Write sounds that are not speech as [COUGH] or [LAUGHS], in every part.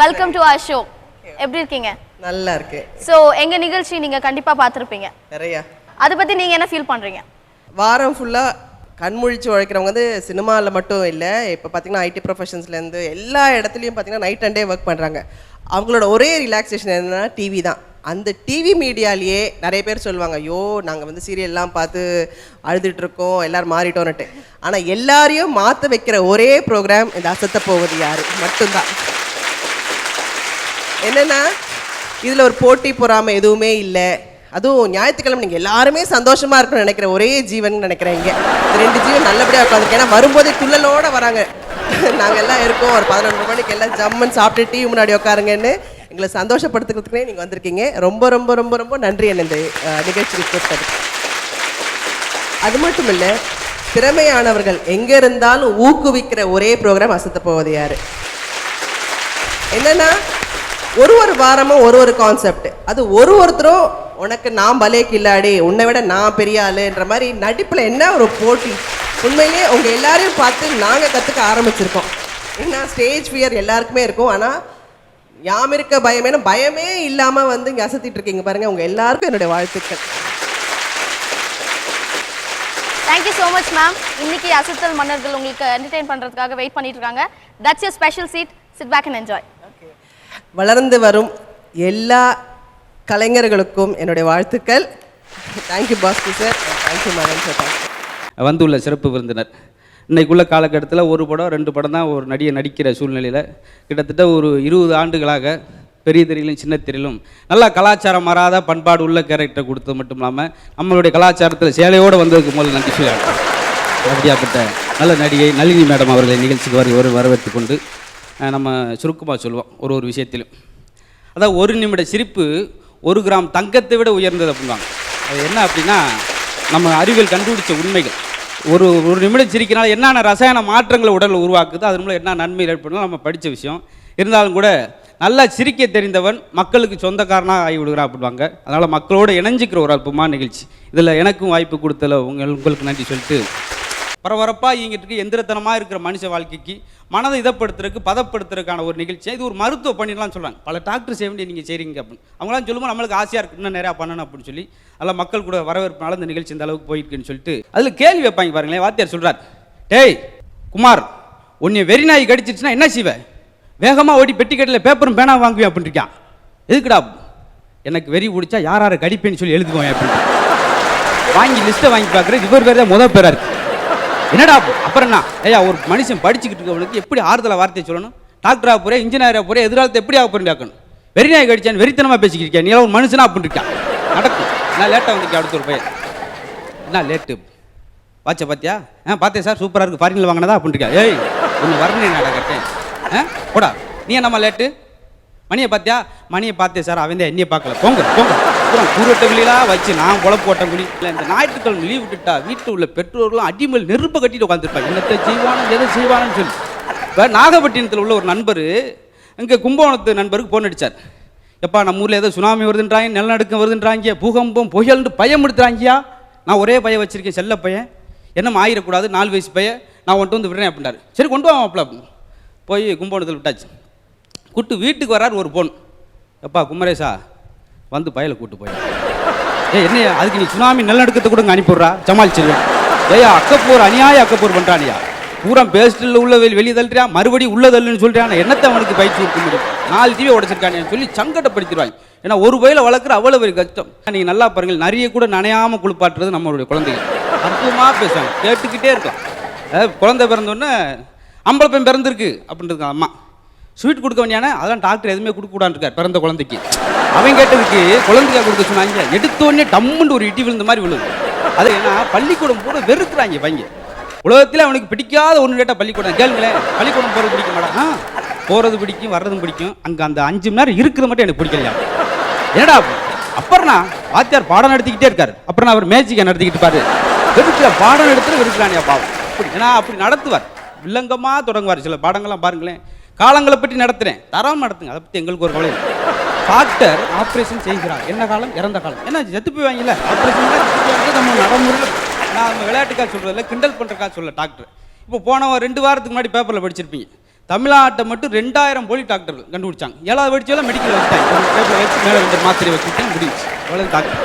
Welcome to our show எப்படி இருக்கீங்க? நல்லா இருக்கு. ஸோ எங்க நிகழ்ச்சி நீங்க கண்டிப்பா பார்த்துருப்பீங்க. நிறையா. அதை பத்தி நீங்க என்ன ஃபீல் பண்றீங்க? வாரம் ஃபுல்லாக கண்முழிச்சு உழைக்கிறவங்க வந்து சினிமாவில் மட்டும் இல்லை இப்போ பார்த்தீங்கன்னா ஐடி ப்ரொஃபஷன்ஸ்லேருந்து எல்லா இடத்துலையும் பார்த்தீங்கன்னா நைட் அண்ட் டே ஒர்க் பண்ணுறாங்க அவங்களோட ஒரே ரிலாக்ஸேஷன் என்னன்னா டிவி தான். அந்த டிவி மீடியாலேயே நிறைய பேர் சொல்லுவாங்க ஐயோ நாங்கள் வந்து சீரியல்லாம் பார்த்து அழுதுட்டு இருக்கோம் எல்லாரும் மாறிட்டோன்னுட்டு ஆனால் எல்லாரையும் மாற்ற வைக்கிற ஒரே ப்ரோக்ராம் இந்த அசத்த போவது யாரு? மட்டும்தான். என்னென்னா இதில் ஒரு போட்டி பொறாமை எதுவுமே இல்லை. அதுவும் ஞாயிற்றுக்கிழமை நீங்கள் எல்லாருமே சந்தோஷமாக இருக்கணும்னு நினைக்கிற ஒரே ஜீவன் நினைக்கிறேன் இங்கே. ரெண்டு ஜீவன் நல்லபடியாக உட்காந்துருக்கேன் ஏன்னா வரும்போதே துள்ளலோடு வராங்க. [LAUGHS] நாங்கள் எல்லாம் இருக்கோம். ஒரு பதினொன்று மணிக்கு எல்லாம் ஜம்முன்னு சாப்பிட்டு டீ முன்னாடி உட்காருங்கன்னு எங்களை சந்தோஷப்படுத்துக்கிறதுக்குனே நீங்கள் வந்திருக்கீங்க. ரொம்ப ரொம்ப ரொம்ப ரொம்ப நன்றி என்ன இந்த நிகழ்ச்சிக்கு கூப்பிட்டது அது மட்டும் இல்லை திறமையானவர்கள் எங்கே இருந்தாலும் ஊக்குவிக்கிற ஒரே ப்ரோக்ராம் அசத்த போவது யார்? என்னன்னா ஒரு ஒரு வாரமும் ஒரு ஒரு கான்செப்ட் அது ஒரு ஒருத்தரும் உனக்கு நான் பலே கில்லாடி உன்னை விட நான் பெரிய ஆளுன்ற மாதிரி நடிப்பில் என்ன ஒரு போட்டி? உண்மையிலே உங்கள் எல்லாரையும் பார்த்து நாங்கள் கற்றுக்க ஆரம்பிச்சிருக்கோம். ஏன்னா ஸ்டேஜ் ஃபியர் எல்லாருக்குமே இருக்கும். ஆனால் யாம் இருக்க பயமேனா பயமே இல்லாமல் வந்து இங்கே அசத்திட்டு இருக்கீங்க. பாருங்க உங்க எல்லாருக்கும் என்னுடைய வாழ்த்துக்கள். தேங்க்யூ ஸோ மச் மேம் இன்னைக்கு அசத்தல் மன்னர்கள் உங்களுக்கு என்டர்டெயின் பண்றதுக்காக வெயிட் பண்ணிட்டு இருக்காங்க. That's your special seat sit back and enjoy வளர்ந்து வரும் எல்லா கலைஞர்களுக்கும் என்னுடைய வாழ்த்துக்கள். Thank you Baski sir thank you madam sir வந்துள்ள சிறப்பு விருந்தினர். இன்றைக்குள்ள காலகட்டத்தில் ஒரு படம் ரெண்டு படம் தான் ஒரு நடிகை நடிக்கிற சூழ்நிலையில் கிட்டத்தட்ட ஒரு இருபது ஆண்டுகளாக பெரிய திரையிலும் சின்ன திரையிலும் நல்லா கலாச்சாரம் மாறாத பண்பாடு உள்ள கேரக்டர் கொடுத்தது மட்டும் இல்லாமல் நம்மளுடைய கலாச்சாரத்தில் சேலையோடு வந்ததுக்கு முதல்ல நன்றி சொல்லியாங்க அப்படியாப்பட்ட நல்ல நடிகை நளினி மேடம் அவர்களை நிகழ்ச்சிக்கு வர வரவேற்று கொண்டு நம்ம சுருக்கமாக சொல்லுவோம் ஒரு ஒரு விஷயத்திலும். அதாவது ஒரு நிமிட சிரிப்பு ஒரு கிராம் தங்கத்தை விட உயர்ந்தது அப்படின்வாங்க அது என்ன அப்படின்னா நம்ம அறிவியல் கண்டுபிடிச்ச உண்மைகள். ஒரு ஒரு நிமிடம் சிரிக்கிறனால என்னென்ன ரசாயன மாற்றங்களை உடலில் உருவாக்குது அதன் மூலம் என்ன நன்மை ஏற்படும் நம்ம படித்த விஷயம். இருந்தாலும் கூட நல்லா சிரிக்க தெரிந்தவன் மக்களுக்கு சொந்தக்காரனாக ஆகி விடுகிறான் அப்படிவாங்க அதனால் மக்களோடு இணைஞ்சிக்கிற ஒரு அற்புதமான நிகழ்ச்சி. இதில் எனக்கும் வாய்ப்பு கொடுத்தல உங்கள் உங்களுக்கு நன்றி சொல்லிட்டு பரபரப்பாக இயங்கிட்டு எந்திரத்தனமாக இருக்கிற மனுஷ வாழ்க்கைக்கு மனதை இதப்படுத்துறதுக்கு பதப்படுத்துறதுக்கான ஒரு நிகழ்ச்சி இது ஒரு மருத்துவ பணிலாம் சொல்கிறாங்க பல டாக்டர் செய்ய வேண்டிய நீங்கள் செய்கிறீங்க அப்படின்னு. அவங்களாம் சொல்லும்போது நம்மளுக்கு ஆசையாக இருக்கு இன்னும் நிறையா பண்ணணும் அப்படின்னு சொல்லி. அதில் மக்கள் கூட வரவேற்பனால இந்த நிகழ்ச்சி இந்த அளவுக்கு போயிருக்குன்னு சொல்லிட்டு. அதில் கேள்வி வைப்பாங்க பாருங்களேன் வாத்தியார் சொல்கிறார் டேய் குமார் உன்னை வெறி நாய் கடிச்சிருச்சுன்னா என்ன செய்வேன் வேகமாக ஓடி பெட்டிக்கட்டில் பேப்பரும் பேனா வாங்குவேன் அப்படின்னு இருக்கான். எதுக்குடா எனக்கு வெறி பிடிச்சா யார் யாரை கடிப்பேன்னு சொல்லி எழுதுவோம் அப்படின்னு. வாங்கி லிஸ்ட்டை வாங்கி பார்க்குறேன் இவர் பேர் தான் முதல் பேராக இருக்குது என்னடா அப்புறம் என்ன? ஐயா ஒரு மனுஷன் படிச்சுக்கிட்டு இருக்கவனுக்கு எப்படி ஆறுதல வார்த்தையை சொல்லணும்? டாக்டராக போகிறேன் இன்ஜினியராக போகிறேன் எதிர்காலத்தை எப்படி ஆக போகிறேன் கேட்கணும். வெறி நாய் கடிச்சான் வெறித்தனமாக பேசிக்கிட்டு நீ ஒரு மனுஷனா அப்படின்னு இருக்கான் நடக்கும். நான் லேட்டாக வந்திருக்கேன் அடுத்த ஒரு பையன்? என்ன லேட்டு வாட்சை பார்த்தியா ஆ பார்த்தேன் சார் சூப்பராக இருக்குது ஃபாரினில் வாங்கினதா அப்படின்னு இருக்கா ஏய் ஒன்று வரணும் நான் கேட்டேன். ஆ போடா. நீ என்னம்மா லேட்டு மணியை பார்த்தியா மணியை பார்த்தேன் சார் அவன் தான் என்னையே பார்க்கல. போங்க போங்க. அப்புறம் கூரட்ட வச்சு நான் குழப்பு போட்ட குழி இல்லை இந்த ஞாயிற்றுக்கிழமை லீவ் விட்டுட்டா வீட்டில் உள்ள பெற்றோர்களும் அடிமல் நெருப்பை கட்டிட்டு உட்காந்துருப்பாங்க என்னத்தை செய்வானும் எதை செய்வானு சொல்லி. இப்போ நாகப்பட்டினத்தில் உள்ள ஒரு நண்பர் இங்கே கும்பகோணத்து நண்பருக்கு ஃபோன் அடிச்சார். எப்பா நம்ம ஊரில் ஏதோ சுனாமி வருதுன்றாங்க நிலநடுக்கம் வருதுன்றாங்க பூகம்பம் புயல்னு பயம் எடுத்துறாங்கயா? நான் ஒரே பையன் வச்சுருக்கேன் செல்ல பையன் என்ன ஆயிடக்கூடாது நாலு வயசு பையன் நான் கொண்டு வந்து விடுறேன் அப்படின்னாரு. சரி கொண்டு வா போய் கும்பகோணத்தில் விட்டாச்சு. கூட்டு வீட்டுக்கு வரார் ஒரு பொண்ணு. எப்பா குமரேஷா வந்து பயலை கூட்டு போய். ஏய் என்னையா? அதுக்கு நீ சுனாமி நிலநடுக்கத்தை கூட அனுப்பிடுறா அனுப்பிவிட்றா சமாளிச்சிருவேன் ஏயா அக்கப்பூர் அநியாய அக்கப்பூர் பண்ணுறானியா பூரா பேஸ்டில் உள்ள வெளி வெளியே தள்ளுறியா? மறுபடியும் உள்ள தள்ளுன்னு சொல்கிறான் என்னத்தை அவனுக்கு பயிற்சி கொடுக்க முடியும்? நாலு டிவி உடச்சிருக்கானே சொல்லி சங்கடப்படுத்திடுவாங்க. ஏன்னா ஒரு வயல வளர்க்குற அவ்வளோ பெரிய கஷ்டம். நீங்கள் நல்லா பாருங்கள் நிறைய கூட நனையாமல் குளிப்பாட்டுறது நம்மளுடைய குழந்தைகள். அற்புதமாக பேசுவாங்க. கேட்டுக்கிட்டே இருக்கலாம். குழந்தை பிறந்தோடனே அம்பளை பையன் பிறந்திருக்கு அப்படின்றது அம்மா. ஸ்வீட் கொடுக்க வேண்டியானே? அதெல்லாம் டாக்டர் எதுவுமே கொடுக்க கூடான்னு இருக்கார் பிறந்த குழந்தைக்கு. அவன் கேட்டதுக்கு குழந்தைக்கு கொடுக்க சொன்னாங்க எடுத்தோடனே டம்முன்னு ஒரு இட்டி விழுந்த மாதிரி விழுது அது ஏன்னா பள்ளிக்கூடம் கூட வெறுக்கிறாங்க பையன் உலகத்தில் அவனுக்கு பிடிக்காத ஒன்று கேட்டால் பள்ளிக்கூடம். கேளுங்களேன் பள்ளிக்கூடம் போகிறது பிடிக்க மாட்டான். போகிறது பிடிக்கும் வர்றதும் பிடிக்கும். அங்கே அந்த அஞ்சு மணி நேரம் இருக்கிறது மட்டும் எனக்கு பிடிக்கலையா? என்னடா அப்புறம்னா வாத்தியார் பாடம் நடத்திக்கிட்டே இருக்காரு. அப்புறம் அவர் மேஜிக்கை நடத்திக்கிட்டு பாரு வெறுக்கிற பாடம் எடுத்துட்டு வெறுக்கிறானியா பாவம். அப்படி ஏன்னா அப்படி நடத்துவார். வில்லங்கமாக தொடங்குவார். சில பாடங்கள்லாம் பாருங்களேன். காலங்களை பற்றி நடத்துகிறேன் தரம் நடத்துங்க. அதை பற்றி எங்களுக்கு ஒரு கவலை இல்லை. டாக்டர் ஆப்ரேஷன் செய்கிறார். என்ன காலம்? இறந்த காலம். என்ன செத்து போய்வாங்கல்ல ஆப்ரேஷன் நம்ம நடைமுறையில் நான் நம்ம விளையாட்டுக்காக சொல்கிறதில்ல கிண்டல் பண்ணுறக்காக சொல்ல டாக்டர். இப்போ போன ரெண்டு வாரத்துக்கு முன்னாடி பேப்பரில் படிச்சிருப்பீங்க. தமிழ்நாட்டை மட்டும் ரெண்டாயிரம் போலி டாக்டர்கள் கண்டுபிடிச்சாங்க. ஏழாவது படிச்செல்லாம் மெடிக்கல் வச்சுட்டாங்க ஒரு வச்சு மேலே ரெண்டு மாத்திரை வச்சுட்டு முடிஞ்சு அவ்வளோ டாக்டர்.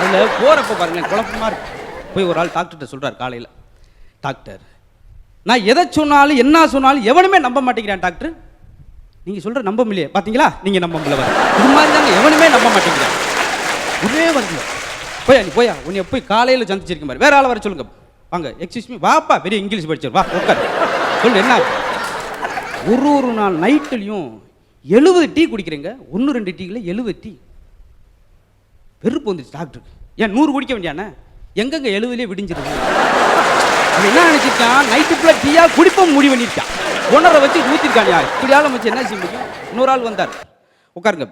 அதில் போகிறப்ப பாருங்கள் குழப்பமா இருக்கு. போய் ஒரு ஆள் டாக்டர்கிட்ட சொல்கிறார் காலையில். டாக்டர் நான் எதை சொன்னாலும் என்ன சொன்னாலும் எவனுமே நம்ப மாட்டேங்கிறான் டாக்டர். நீங்கள் சொல்கிற நம்ப முடியல பார்த்தீங்களா நீங்கள் நம்ப முடியல பாருங்க. இது மாதிரி தாங்க எவனுமே நம்ப மாட்டேங்கிறான் ஒரே வந்து போயா நீ போயா உன்னை போய் காலையில் சந்திச்சிருக்க மாதிரி வேற ஆளை வர சொல்லுங்க. வாங்க எக்ஸ்கியூஸ் மீ வாப்பா பெரிய இங்கிலீஷ் படிச்சர். வா உட்கார். சொல்லு என்ன? ஒரு ஒரு நாள் நைட்டுலையும் எழுபது டீ குடிக்கிறீங்க. ஒன்று ரெண்டு டீக்கில் எழுபது டீ. வெறுப்பு வந்துச்சு டாக்டருக்கு ஏன் நூறு குடிக்க வேண்டியானே? எங்கெங்க எழுபதுலேயே விடிஞ்சிருக்கு அது என்ன நினச்சிருக்கான்? நைட்டு ஃபுல்லாக டீயா குடிப்போம் முடிவு பண்ணியிருக்கான் ஒன்றரை வச்சு ஊற்றிருக்கான் யார் இப்படி வச்சு என்ன செய்ய முடியும்? இன்னொரு ஆள் வந்தார். உட்காருங்க.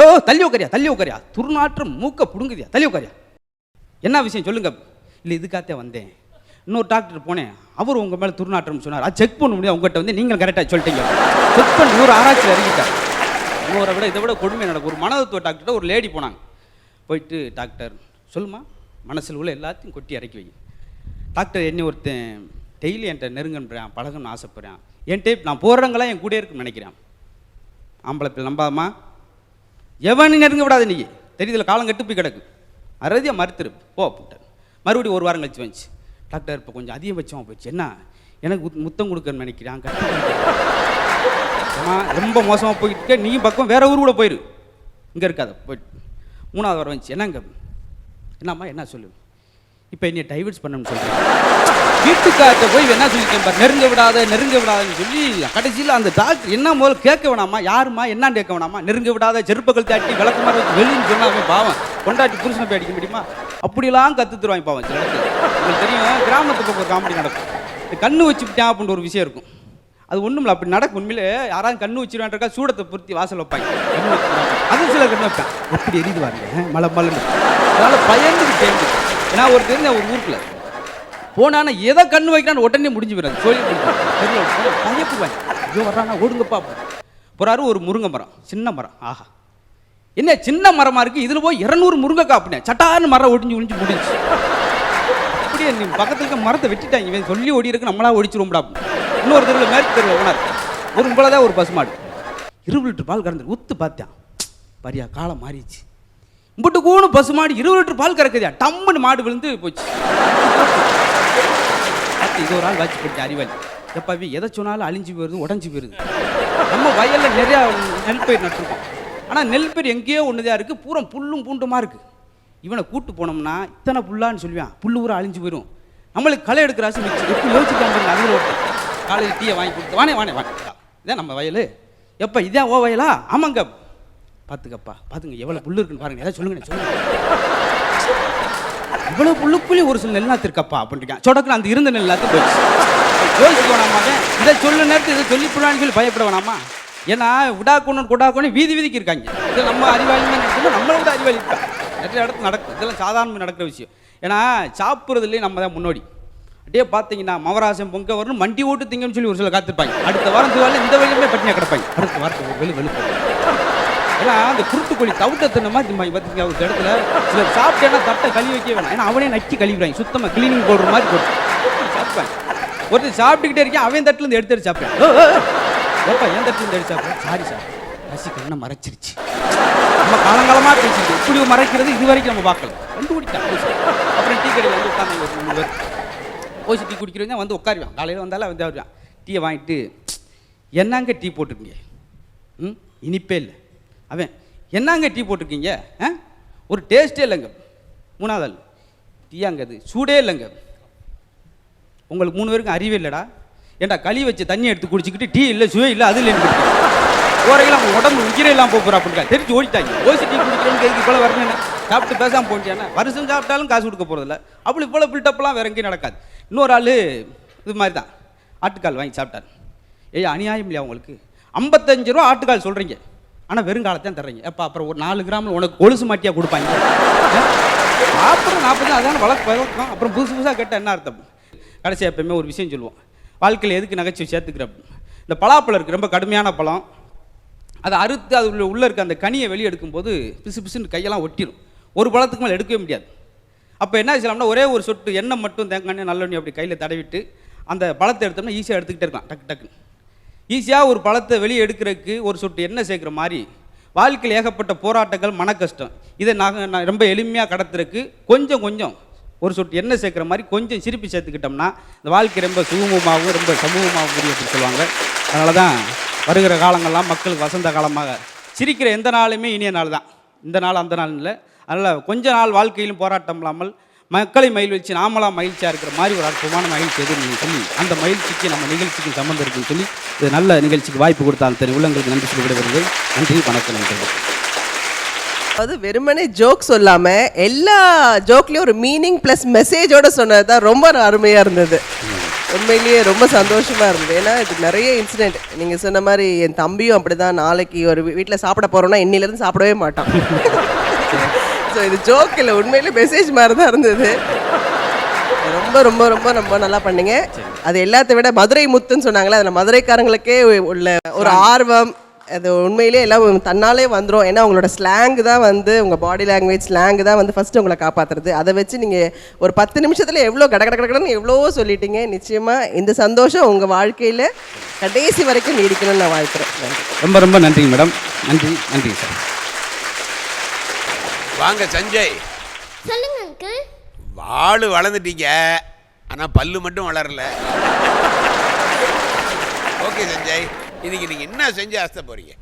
ஓ தள்ளி உட்காரியா தள்ளி உட்காரியா? துர்நாற்றம் மூக்க புடுங்குதியா? தள்ளி உட்காரியா? என்ன விஷயம் சொல்லுங்க. இல்லை இதுக்காகத்தே வந்தேன். இன்னொரு டாக்டர் போனேன். அவர் உங்கள் மேலே துர்நாற்றம் சொன்னார். அது செக் பண்ண முடியாது. உங்கள்கிட்ட வந்து நீங்கள் கரெக்டாக சொல்லிட்டீங்க. செக் பண்ணி ஒரு ஆராய்ச்சியில் இறங்கிட்டார். இன்னொரு விட இதை விட கொடுமை நடக்கும். ஒரு மனதத்துவ டாக்டர்கிட்ட ஒரு லேடி போனாங்க. போயிட்டு டாக்டர் சொல்லுமா மனசில் உள்ள எல்லாத்தையும் கொட்டி இறக்கி வைங்க டாக்டர் என்ன ஒருத்தன் டெய்லி என்கிட்ட நெருங்கன்றான் பழகணும்னு ஆசைப்படுறேன். என்கிட்ட நான் போகிறவங்களாம் என் கூட இருக்குன்னு நினைக்கிறேன். ஆம்பளை பிள்ளை நம்பாதம்மா. எவனு நெருங்க விடாது நீ. தெரியுதுல காலம் கட்டு போய் கிடக்கு. அறுதியாக மறுத்துரு. போ அப்படின்ட்டு மறுபடியும் ஒரு வாரம் கழிச்சு வந்துச்சு. டாக்டர் இப்போ கொஞ்சம் அதிகபட்சமாக போச்சு. என்ன? எனக்கு முத்- முத்தம் கொடுக்கணும்னு நினைக்கிறான். கட்டி ரொம்ப மோசமாக போயிட்டு நீ நீயும் பக்கம் வேற ஊர் கூட போயிரு. இங்கே இருக்காத. போயிட்டு. மூணாவது வாரம் வந்துச்சு. என்னங்க? என்னம்மா என்ன சொல்லு? இப்போ என்னை டைவர்ஸ் பண்ணணும்னு சொல்கிறேன் வீட்டுக்காரத்தை போய் என்ன சொல்லியிருக்கேன் நெருங்க விடாத நெருங்க விடாதுன்னு சொல்லி கடைசியில் அந்த டாக்டர் என்ன முதல்ல கேட்க வேணாமா யாருமா என்னன்னு கேட்க வேணாமா? நெருங்க விடாத செருப்புகள் தாட்டி விளக்கு மாதிரி வச்சு வெளின்னு பாவம். கொண்டாட்டி புருஷனை போய் அடிக்க முடியுமா? அப்படிலாம் கற்று தருவாங்க பாவம் சில இடத்துல உங்களுக்கு தெரியும் கிராமத்து பக்கம் ஒரு காமெடி நடக்கும். இந்த கண்ணு வச்சுக்கிட்டேன் அப்படின்னு அப்படின்ற ஒரு விஷயம் இருக்கும். அது ஒன்றும் இல்லை அப்படி நடக்கும். உண்மையிலே யாராவது கண்ணு வச்சிருவான்றக்கா சூடத்தை பொருத்தி வாசல் வைப்பாங்க. அது சில கண்ணு வைப்பேன். அப்படி எரிது பாருங்க மலை மழை அதனால் பயந்துக்கிட்டே சேர்ந்து ஏன்னா ஒரு தெரிஞ்ச ஒரு ஊருக்குள்ள. போனானா எதை கண்ணு வைக்கிறான்னு உடனே முடிஞ்சு போயிடும். சொல்லி தெரியல ஐயோ வர்றானா ஓடுங்கப்பா போறாரு ஒரு முருங்கை மரம் சின்ன மரம். ஆஹா. என்ன சின்ன மரமா இருக்கு? இதுல போய் இருநூறு முருங்கைக்காய் அப்படின்னேன் சட்டான்னு மரம் ஒடிஞ்சு ஒடிஞ்சு முடிஞ்சு அப்படியே நீ பக்கத்துல இருக்க மரத்தை வெட்டிட்டாங்க. இவன் சொல்லி ஓடி இருக்கு நம்மளா ஒடிச்சிருவோம்டா. இன்னொரு தெருவில் மேற்கு தெருவில் ஓனர். ஒரு உங்களதான் ஒரு பசுமாடு. இருபது லிட்டர் பால் கறந்து உத்து பார்த்தேன். பரியா காலம் மாறிடுச்சு. இம்புட்டு பசு மாடு இருபது லிட்டர் பால் கறக்குதியா? டம்முன்னு மாடு விழுந்து போச்சு. இது ஒரு ஆள் வச்சு போட்டு அறிவாளி. எப்பாவி எதை சொன்னாலும் அழிஞ்சு போயிருது உடஞ்சி போயிருது. நம்ம வயலில் நிறையா நெல் பயிர் நட்டுருக்கோம். ஆனால் நெல் பயிர் எங்கேயோ ஒன்றுதான் இருக்குது பூரா புல்லும் பூண்டுமா இருக்குது இவனை கூட்டு போனோம்னா இத்தனை புல்லான்னு சொல்லுவான் புல்லு ஊரா அழிஞ்சு போயிடும் நம்மளுக்கு களை எடுக்கிற ஆசை மிச்சம். எப்படி யோசிக்காம பாருங்க அதில் காலையில் டீயை வாங்கி கொடுத்து வானே வானே வானே இதான் நம்ம வயல். எப்போ இதான் ஓ வயலா? ஆமாங்க பார்த்துக்கப்பா பார்த்துங்க எவ்வளோ புல்லு இருக்குன்னு பாருங்க. ஏதாவது சொல்லுங்க சொல்லுங்க. இவ்வளவு புல்லுக்குள்ளே ஒரு சில நெல்லாத்து இருக்கப்பா அப்படின்ட்டு சொடக்கில் அந்த இருந்த நெல்லாத்து போச்சு. யோசிக்க வேணாமா இதை சொல்லு நேரத்தில் இதை சொல்லி போடான்னு சொல்லி பயப்பட வேணாமா? ஏன்னா விடாக்கணும் கொண்டு வீதி வீதிக்கு இருக்காங்க. இது நம்ம அறிவாளி நம்மளை விட அறிவாளி நிறைய இடத்துல நடக்கும். இதெல்லாம் சாதாரணமாக நடக்கிற விஷயம். ஏன்னா சாப்பிட்றதுலேயே நம்ம தான் முன்னோடி. அப்படியே பார்த்தீங்கன்னா மவராசம் பொங்க வரணும் மண்டி ஓட்டு திங்கன்னு சொல்லி ஒரு சில காத்திருப்பாங்க. அடுத்த வாரம் திவால இந்த வழியுமே பட்டினியாக கிடப்பாங்க. அடுத்த வாரத்தை ஒரு வெளி வெளுப்பு ஏன்னா அந்த குருட்டு தவிட்ட தின்ன மாதிரி பார்த்துங்க ஒரு இடத்துல சில சாப்பிட்டேன்னா தட்டை கழுவி வைக்க வேணாம். ஏன்னா அவனே நக்கி கழுவிடுவாங்க சுத்தமாக கிளீனிங் போடுற மாதிரி போட்டு. சாப்பிடுவாங்க ஒருத்தர் சாப்பிட்டுக்கிட்டே இருக்கேன் அவன் தட்டுல இருந்து எடுத்து எடுத்து சாப்பிட்டேன் ஓ, ஓ, ஏப்பா என் தட்டுல இருந்து எடுத்து சாப்பிட்றேன் சாரி சார் பசி கண்ணை மறைச்சிருச்சு. நம்ம காலங்காலமாக பேசிட்டு இப்படி மறைக்கிறது இது வரைக்கும் நம்ம பார்க்கல. கண்டுபிடிக்கலாம். அப்புறம் டீ கடையில் வந்து உட்காந்து ஒரு மூணு பேர். போய் டீ குடிக்கிறவங்க வந்து உட்காருவான் காலையில் வந்தாலும் வந்து வருவான். டீயை வாங்கிட்டு என்னங்க டீ போட்டிருக்கீங்க? ம் இனிப்பே இல்லை. அவன் என்னங்க டீ போட்டிருக்கீங்க? ஆ? ஒரு டேஸ்ட்டே இல்லைங்க. மூணாவது ஆள் டீயாங்க அது சூடே இல்லைங்க. உங்களுக்கு மூணு பேருக்கும் அறிவே இல்லைடா. ஏன்டா களி வச்சு தண்ணி எடுத்து குடிச்சிக்கிட்டு டீ இல்லை சுவே இல்லை அது இல்லைன்னு ஓரையில் அவங்க உடம்பு உயிரே இல்லாமல் போகிறா அப்படின்னு தெரிஞ்சு ஓடிட்டாங்க. ஓசி டீ குடிக்கிறேன்னு எதுக்கு போல வரணும் சாப்பிட்டு பேசாமல் போயிட்டானா வருஷம் சாப்பிட்டாலும் காசு கொடுக்க போகிறதில்ல அப்படி போல பில்டப்லாம் வேற எங்கேயும் நடக்காது. இன்னொரு ஆள் இது மாதிரி தான் ஆட்டுக்கால் வாங்கி சாப்பிட்டார். ஏய் அநியாயம் இல்லையா உங்களுக்கு? ஐம்பத்தஞ்சு ரூபா ஆட்டுக்கால் சொல்கிறீங்க ஆனால் வெறுங்காலத்தான் தர்றீங்க. எப்போ அப்புறம் ஒரு நாலு கிராமில் உனக்கு கொலுசு மாட்டியாக கொடுப்பாங்க. அப்புறம் நாற்பது அதான வழக்கு வழக்கம் அப்புறம் புதுசு புதுசாக கேட்டால் என்ன அர்த்தம்? கடைசியாக எப்பயுமே ஒரு விஷயம் சொல்லுவோம். வாழ்க்கையில் எதுக்கு நகைச்சுவை சேர்த்துக்கிற இந்த பலாப்பழம் இருக்குது ரொம்ப கடுமையான பழம். அதை அறுத்து அது உள்ள உள்ளே இருக்க அந்த கனியை வெளியே எடுக்கும்போது பிசு பிசுன்னு கையெல்லாம் ஒட்டிடும் ஒரு பழத்துக்கு மேலே எடுக்கவே முடியாது. அப்போ என்ன செய்யலாம்னா ஒரே ஒரு சொட்டு எண்ணெய் மட்டும் தேங்காய் எண்ணெய் நல்லெண்ணெய் அப்படி கையில் தடவிட்டு அந்த பழத்தை எடுத்தோம்னா ஈஸியாக எடுத்துக்கிட்டே இருக்கலாம். டக்கு டக்குன்னு. ஈஸியாக ஒரு பழத்தை வெளியே எடுக்கிறதுக்கு ஒரு சொட்டு எண்ணெய் சேர்க்குற மாதிரி. வாழ்க்கையில் ஏகப்பட்ட போராட்டங்கள் மன கஷ்டம். இதை நாங்கள் நான் ரொம்ப எளிமையாக கடத்துறதுக்கு கொஞ்சம் கொஞ்சம் ஒரு சொட்டு எண்ணெய் சேர்க்குற மாதிரி கொஞ்சம் சிரிப்பு சேர்த்துக்கிட்டோம்னா இந்த வாழ்க்கை ரொம்ப சுகமமாகவும் ரொம்ப சமூகமாகவும் முடியும் சொல்லுவாங்க. அதனால தான் வருகிற காலங்கள்லாம் மக்களுக்கு வசந்த காலமாக சிரிக்கிற எந்த நாளுமே இனிய நாள் தான். இந்த நாள் அந்த நாள் இல்லை. அதனால் கொஞ்ச நாள் வாழ்க்கையிலும் போராட்டம் இல்லாமல் மக்களை மகிழ்ச்சி நாமளாக மகிழ்ச்சியாக இருக்கிற மாதிரி ஒரு அற்புதமான மகிழ்ச்சி எதுன்னு நீங்கள் சொல்லி அந்த மகிழ்ச்சிக்கு நம்ம நிகழ்ச்சிக்கு சம்மந்தம் இருக்குன்னு சொல்லி இது நல்ல நிகழ்ச்சிக்கு வாய்ப்பு கொடுத்தாலும் தெரியும் உள்ளங்களுக்கு நன்றி சொல்லி விடைபெறுவது நன்றி வணக்கம் நன்றி அதாவது வெறுமனே ஜோக் சொல்லாம எல்லா ஜோக்லயும் ஒரு மீனிங் ப்ளஸ் மெசேஜோட சொன்னது தான் ரொம்ப அருமையா இருந்தது. உண்மையிலேயே ரொம்ப சந்தோஷமா இருந்தது. ஏன்னா இது நிறைய இன்சிடென்ட் நீங்க சொன்ன மாதிரி என் தம்பியும் அப்படிதான் நாளைக்கு ஒரு வீட்டில் சாப்பிட போறோம்னா இன்னில இருந்து சாப்பிடவே மாட்டான். ஸோ இது ஜோக் இல்லை. உண்மையிலேயே மெசேஜ் மாதிரி தான் இருந்தது. ரொம்ப ரொம்ப ரொம்ப ரொம்ப நல்லா பண்ணீங்க. அது எல்லாத்தை விட மதுரை முத்துன்னு சொன்னாங்களே அதில் மதுரைக்காரங்களுக்கே உள்ள ஒரு ஆர்வம். அது உண்மையிலேயே எல்லாம் தன்னாலே வந்துடும் ஏன்னா உங்களோட ஸ்லாங் தான் வந்து உங்கள் பாடி லாங்குவேஜ் ஸ்லாங் தான் வந்து ஃபஸ்ட்டு உங்களை காப்பாற்றுறது அதை வச்சு நீங்கள் ஒரு பத்து நிமிஷத்தில் எவ்வளோ கட கட கடன்னு எவ்வளோ சொல்லிட்டீங்க. நிச்சயமாக இந்த சந்தோஷம் உங்கள் வாழ்க்கையில் கடைசி வரைக்கும் நீடிக்கணும்னு நான் நன்றி. ரொம்ப ரொம்ப நன்றிங்க மேடம். நன்றி நன்றி சார். வாங்க சஞ்சய். சொல்லுங்க அங்கிள் வாள் வளர்ந்துட்டீங்க. ஆனா பல்லு மட்டும் வளரல. ஓகே சஞ்சய். இன்னைக்கு நீங்க என்ன செஞ்சு அசத்த போறீங்க?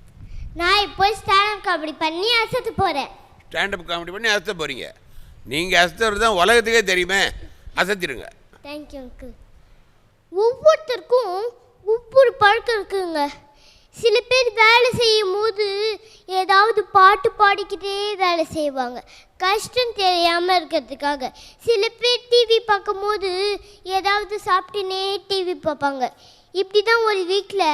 நான் இப்போ ஸ்டாண்ட் காமெடி பண்ணி அசத்து போறேன். ஸ்டாண்டப் காமெடி பண்ணி அசத்த போறீங்க. நீங்க அசத்துறது தான் உலகத்துக்கே தெரியுமே. அசத்திடுங்க தேங்க்யூ அங்கிள் ஒவ்வொருத்தருக்கும் ஒவ்வொரு பழக்கம் இருக்குங்க. சில பேர் வேலை செய்யும் போது ஏதாவது பாட்டு பாடிக்கிட்டே வேலை செய்வாங்க. கஷ்டம் தெரியாமல் இருக்கிறதுக்காக. சில பேர் டிவி பார்க்கும்போது ஏதாவது சாப்பிட்டுனே டிவி பார்ப்பாங்க. இப்படி தான் ஒரு வீட்டில்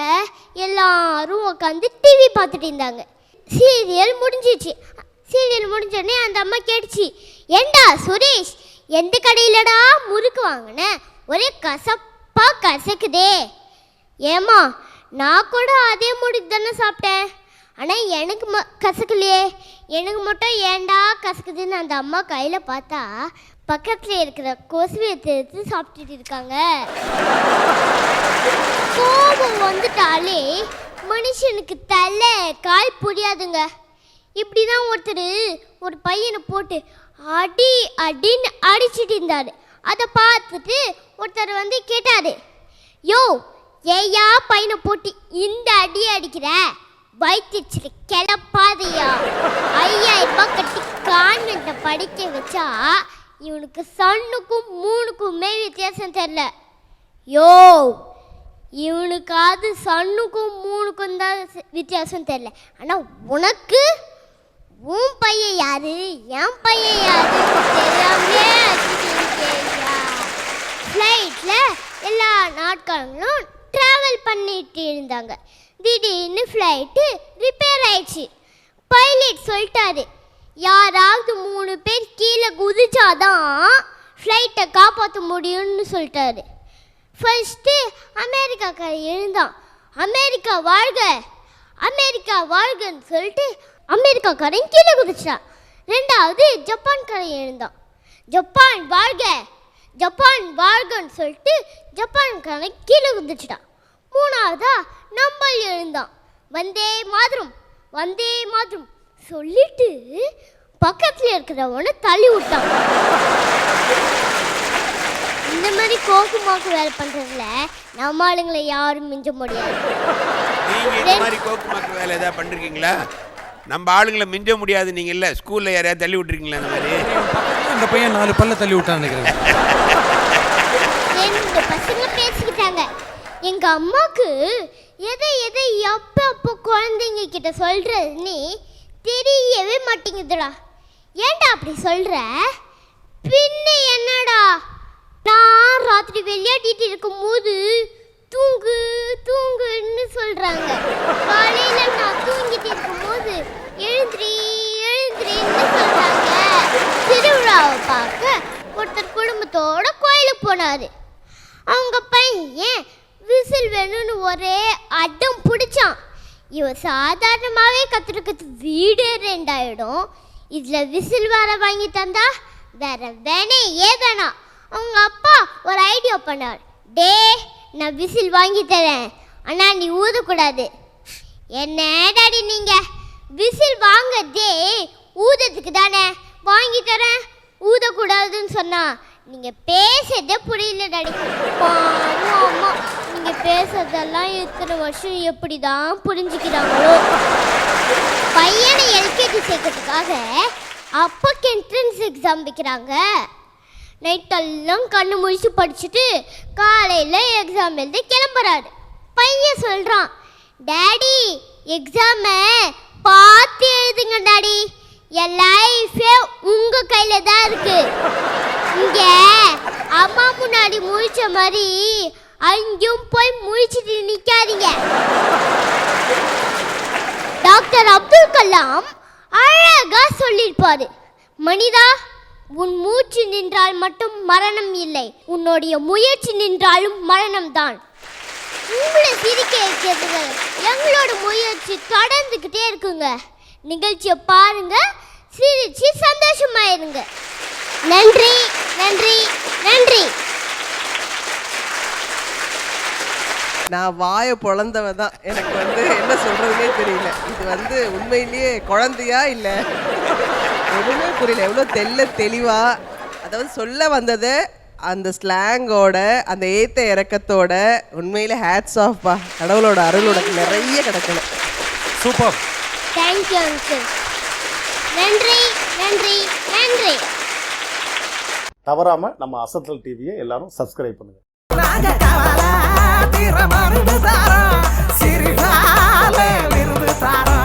எல்லாரும் உட்காந்து டிவி பார்த்துட்டு இருந்தாங்க. சீரியல் முடிஞ்சிச்சு சீரியல் முடிஞ்சோடனே அந்த அம்மா கேட்டுச்சு ஏண்டா சுரேஷ் எந்த கடையிலடா முறுக்கு வாங்கின? ஒரே கசப்பாக கசக்குதே. ஏமா நான் கூட அதே முறுக்கு தானே சாப்பிட்டேன். ஆனால் எனக்கு ம கசக்கலையே. எனக்கு மட்டும் ஏண்டா கசக்குதுன்னு அந்த அம்மா கையில் பார்த்தா பக்கத்தில் இருக்கிற கொசுவை எடுத்து சாப்பிட்டுட்டு இருக்காங்க. கோபம் வந்துட்டாலே மனுஷனுக்கு தலை கால் புரியாதுங்க. இப்படி தான் ஒருத்தர் ஒரு பையனை போட்டு அடி அடின்னு அடிச்சிட்டு இருந்தார். அதை பார்த்துட்டு ஒருத்தர் வந்து கேட்டார் யோ ஏயா பையனை போட்டு இந்த அடி அடிக்கிற? வயிற்றுச்சில கிளப்பாதையா ஐயாயிரம் ரூபாய் கட்டி கான்வெண்ட்டை படிக்க வச்சா இவனுக்கு சன்னுக்கும் மூணுக்குமே வித்தியாசம் தெரில யோ இவனுக்காவது சன்னுக்கும் மூணுக்கும் தான் வித்தியாசம் தெரில ஆனால் உனக்கு? உன் பையன் யாரு? என் பையன் யாரு தெரியாமலே ஃப்ளைட்டில் எல்லா நாட்களும் ட்ராவல் பண்ணிட்டு இருந்தாங்க திடீர்னு ஃப்ளைட்டு ரிப்பேர் ஆயிடுச்சு. பைலட் சொல்லிட்டாரு யாராவது மூணு பேர் கீழே குதிச்சாதான் ஃப்ளைட்டை காப்பாற்ற முடியும்னு சொல்லிட்டாரு. ஃபர்ஸ்ட்டு அமெரிக்காக்காரன் எழுந்தான். அமெரிக்கா வாழ்க அமெரிக்கா வாழ்கன்னு சொல்லிட்டு அமெரிக்காக்காரன் கீழே குதிச்சான். ரெண்டாவது ஜப்பான்காரன் எழுந்தான். ஜப்பான் வாழ்க ஜப்பான் வாழ்கன்னு சொல்லிட்டு ஜப்பான்காரன் கீழே குதிச்சிட்டான். மூணாவதா நம்மள் எழுந்தான். வந்தே மாதிரும் வந்தே மாதிரும் சொல்லிட்டு பக்கத்தில் இருக்கிறவனை தள்ளி விட்டான். இந்த மாதிரி கோக்குமாக்கு வேலை பண்றதுல நம்ம ஆளுங்களை யாரும் மிஞ்ச முடியாது. நீங்க இந்த மாதிரி கோக்கு மாக்கு வேலை ஏதாவது பண்ணிருக்கீங்களா நம்ம ஆளுங்களை மிஞ்ச முடியாது நீங்க இல்ல. ஸ்கூல்ல யாரையாவது தள்ளி விட்டுருக்கீங்களா அந்த மாதிரி? அந்த பையன் நாலு பல்ல தள்ளி விட்டான்னு நினைக்கிறேன். பசங்க பேசிக்கிட்டாங்க. எங்க அம்மாக்கு எதை எதை எப்போ அப்போ குழந்தைங்க கிட்ட சொல்றதுன்னு தெரியவே மாட்டேங்குதுடா. ஏன்டா அப்படி சொல்ற? பின்ன என்னடா? நான் ராத்திரி விளையாடிட்டு இருக்கும்போது தூங்கு தூங்குன்னு சொல்றாங்க. காலையில நான் தூங்கிட்டு இருக்கும்போது எழுந்திரி எழுந்திரின்னு சொல்றாங்க. திருவிழாவை பார்க்க ஒருத்தர் குடும்பத்தோட கோயிலுக்கு போனாரு. அவங்க பையன் விசில் வேணும்னு ஒரே அடம் பிடிச்சான். இவன் சாதாரணமாகவே கற்றுக்கிறது வீடே ரெண்டாயிடும். இதில் விசில் வேற வாங்கி தந்தா வேற வேணே ஏ வேணாம். அவங்க அப்பா ஒரு ஐடியா பண்ணார். டே நான் விசில் வாங்கி தரேன். அண்ணா நீ ஊதக்கூடாது. என்ன டாடி நீங்கள் விசில் வாங்கதே ஊதத்துக்கு தானே? வாங்கி தரேன். ஊதக்கூடாதுன்னு சொன்னா நீங்கள் பேசுறதே புரியல டாடி அம்மா. நீங்க பேசுறதெல்லாம் இத்தனை வருஷம் எப்படி தான் புரிஞ்சுக்கிறாங்களோ? பையனை எல்கேஜி சேர்க்கறதுக்காக அப்பாக்கு என்ட்ரன்ஸ் எக்ஸாம் வைக்கிறாங்க. நைட்டெல்லாம் கண்ணு முழிச்சு படிச்சுட்டு காலையில் எக்ஸாம் எழுதி கிளம்புறாரு. பையன் சொல்கிறான் டேடி எக்ஸாமை பார்த்து எழுதுங்க டாடி என் லைஃபே உங்கள் கையில் தான் இருக்குது இங்கே அம்மா முன்னாடி முழிச்ச மாதிரி அங்கேயும் போய் முழிச்சிட்டு நிற்காதீங்க டாக்டர் அப்துல் கலாம் அழகா சொல்லியிருப்பாரு மனிதா உன் மூச்சு நின்றால் மட்டும் மரணம் இல்லை உன்னுடைய முயற்சி நின்றாலும் மரணம் தான் உங்களை சிரிக்க வைக்கிறது எங்களோட முயற்சி தொடர்ந்துக்கிட்டே இருக்குங்க நிகழ்ச்சியை பாருங்க சிரிச்சு சந்தோஷமாயிருங்க நன்றி நன்றி நன்றி நான் வாயை பொழந்தவ தான். எனக்கு வந்து என்ன சொல்றதுனே தெரியல. இது வந்து உண்மையிலேயே குழந்தையா இல்லை? ஒன்றுமே புரியல. எவ்வளோ தெல்ல தெளிவா. அதாவது சொல்ல வந்தது அந்த ஸ்லாங்கோட அந்த ஏத்த இறக்கத்தோட உண்மையில ஹேட்ஸ் ஆஃப்பா கடவுளோட அருளோட நிறைய கிடக்கணும். சூப்பர் தேங்க்யூ அங்கிள் நன்றி நன்றி நன்றி. தவறாம நம்ம அசத்தல் டிவியை எல்லாரும் சப்ஸ்கிரைப் பண்ணுங்க. நாங்க தீர மருந்து தாரா சிறுகால விருந்து தாரா.